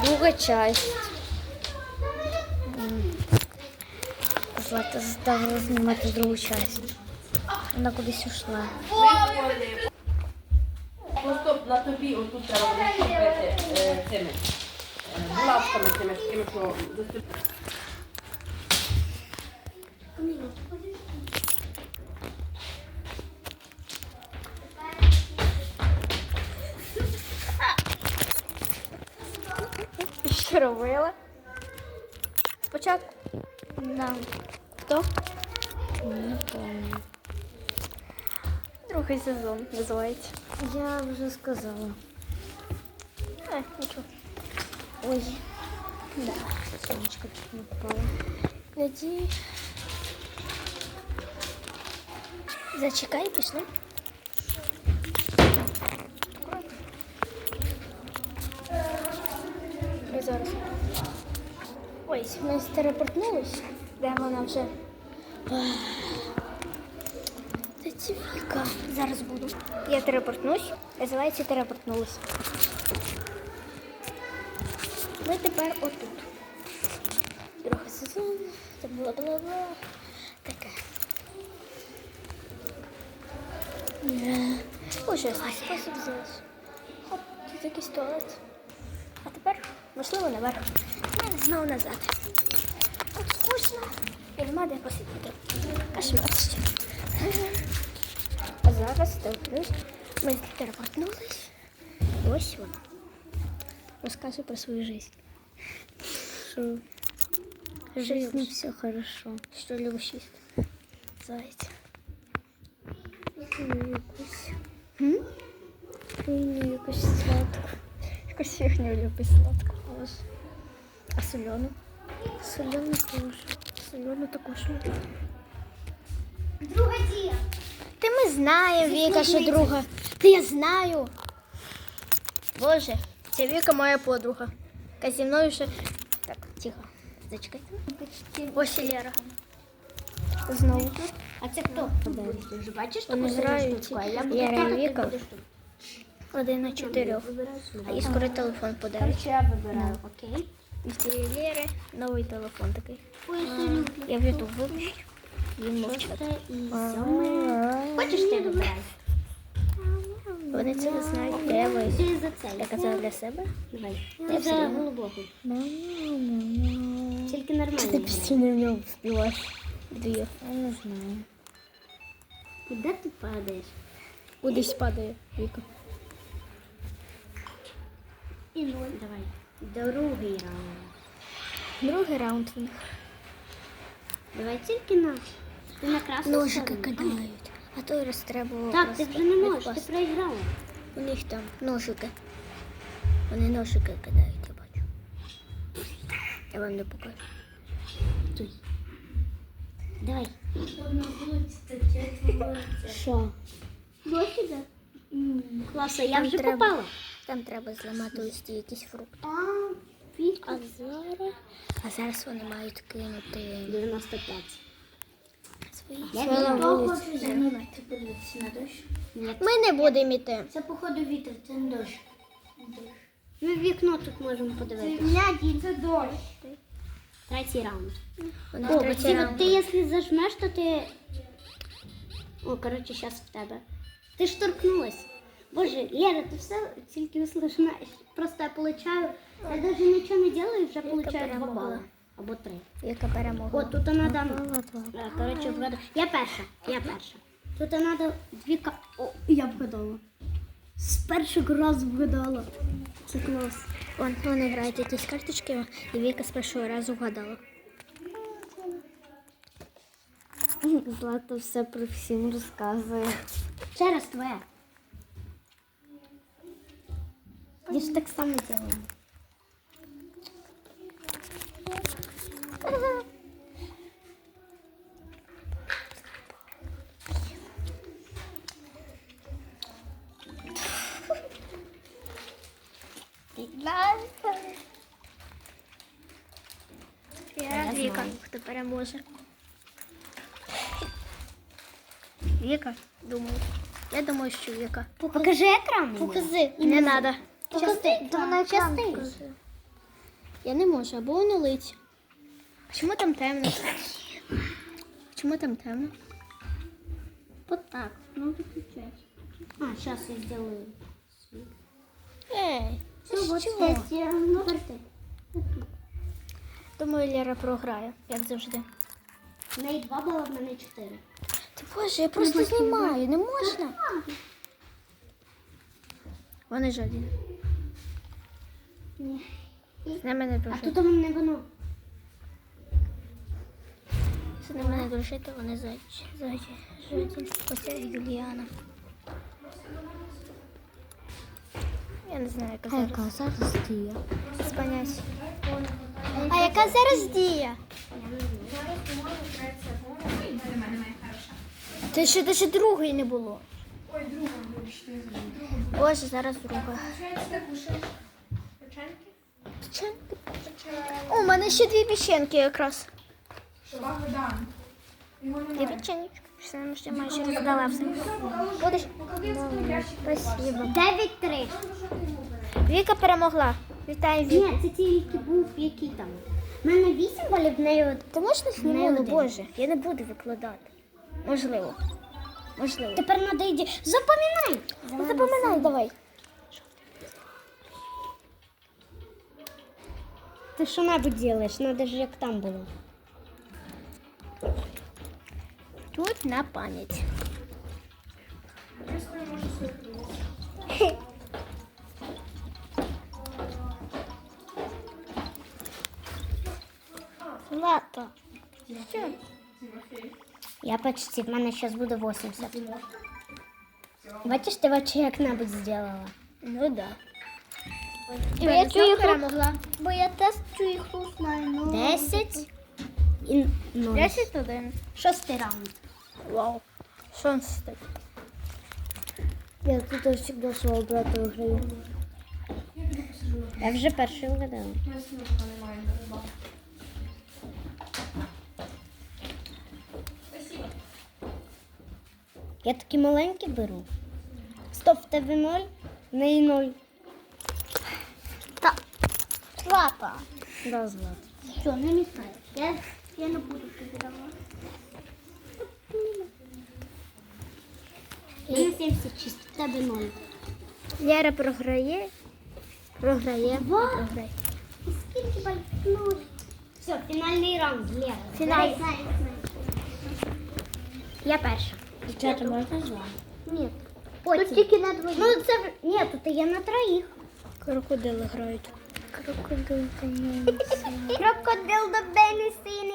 Друга часть. Злата заставила знімати другу часть. Вона кудись ушла. Просто на тобі отут треба е, цими е, цими такими, що доступ- Що робила? Спочатку. Да. Хто? Не помню. Другий сезон називається. Я вже сказала. А, нічого. Ой. Да, сонечко чуть не впало. Надію. Зачекай, пішли. І зараз. Ось, ми телепортнулись. Де вона вже? Це ці Зараз буду. Я телепортнусь. Називається телепортнулась. Ми тепер отут. Другий сезон. Там бла-бла-бла. Таке. Ужасний спосіб зараз. Хоп, тут якийсь туалет. А тепер, можливо, наверх. Ну, Знову назад. Тут скучно. І нема де посидіти. Кошмар ще. А зараз дивлюсь. Ми телепортнулись. І ось вона. Розкажи про свою жизнь. Що? В жизни все хорошо. Що любиш їсти? Зайця. Якусь. М? Хуйню якусь сладку. Якусь фігню любить сладку. Ось. А? Солену теж. Солену також люблю. Друга дія. Ти ми знаємо, Віка, що друга. Та я знаю. Боже, це Віка моя подруга. Яка зі мною ще. Так, тихо. Зачекайте. Ось і Лера. Знову. А це хто? Ти ж бачиш а Віка. Один на чотирьох. А їй скоро телефон подарить. Короче, я вибираю, окей? І цієї Лєри новий телефон такий. Я в Ютуб виключу. Він мовчать. І. Хочеш ти вибирай? Вони це не знають. Ти за це. Я казала для себе. Давай. Я Ти все голубого. Тільки Ти нормально. постійно в нього вспіваєш. Дві. Я не знаю. Куди ти падаєш? Кудись падає Віка. І ноль. Давай. Другий раунд. Другий раунд у них. Давай тільки на. Ти на красну Ножики сторону. кидають. А той раз треба Так, ти просто вже не можеш, ти відкласти. проіграла. У них там ножики. Вони ножики кидають, я бачу. Я вам не покажу. Давай. Що? Досі, да? Класно, я Там вже треба- попала. Там треба зламати ось ті якісь фрукти. А, зараз. А зараз вони мають кинути 95. свої. Я Свої від того вулиці. хочу замінити. Подивитися на дощ. Ми не будемо йти. Це, походу, вітер, це не дощ. Ми в вікно тут можемо подивитися. Ляді, це дощ. Третій раунд. О, третій ти, раунд. ти, якщо зажмеш, то ти. О, коротше, зараз в тебе. Ти ж торкнулась. Боже, Лера, ти все тільки услышаєш. Просто я получаю. Я навіть нічого не делаю, вже получаю два перемогла. Або три. Яка перемога? О, тут треба. Коротше, вгадаю. Я перша, я перша. Тут треба дві ка. О, я вгадала. З першого разу вгадала. Це клас. Вони грають якісь карточки, і Віка з першого разу вгадала. Злата все про всім розказує. Ще раз твоя. Я ж так само делаю. Я Віка, хто переможе. Віка, думаю. Я думаю, що Віка. Покажи екран. Покажи. Не треба. Покажи. Я не можу, або воно лить. Чому там темно? Чому там темно? Вот так. Ну, выключай. А, сейчас я сделаю. Ей, Все, ну вот ну, Думаю, Лера програє, як завжди. В неї два бали, в мене чотири. Та боже, я просто знімаю, не можна. Вони жодні. Ні. Не А тут у мене воно. З ними не дружити, вони зайчі. Зайчі. Оце Юліана. Я не знаю, яка зараз. яка зараз дія? Спанясь. А яка зараз дія? Ти ще даже другої не було. Ой, друга, вибачте. Боже, зараз друга. Получається? Печеньки. О, у мене ще дві печеньки якраз. Дві немає. Все, я ще майже роздала все. Будеш? Спасибо. Дев'ять три. Віка перемогла. Вітаю, Віку. Ні, це тільки був який там. У мене вісім балів, в неї от. Ти можна Не зніму? Ну. Боже, я не буду викладати. Можливо. Можливо. Тепер треба йти. Запам'ятай. Ну, запоминай, давай. Ти що-небудь робиш, треба ж як там було. Тут на пам'ять. Лата. Що? Я почти, в мене зараз буде 80. Бачиш, ти очі як-небудь зробила. Ну да. І я цю ігру перемогла. Бо я тест цю ігру знаю. Ну. 10 і 0. 10 один. Шостий раунд. Вау. Шостий. Я тут завжди свого брата виграю. Я вже перший вгадала. Я такі маленькі беру. Стоп, в тебе 0, в неї 0. Та. Лата. Да, Злат. Що, не мішай. Я, я не буду. У мене 76, тебе 0. Лера програє. Програє. Ва. Програє. Скільки балів? 0. Все, фінальний раунд, Лера. Фінальний. Я перша. Дівчата, можна з вами? Ні. Тут тільки на двоїх. Ну, це... Ні, тут я на троїх. Крокодили грають. Krokodil deneyimsi. Krokodil de ben isteyeni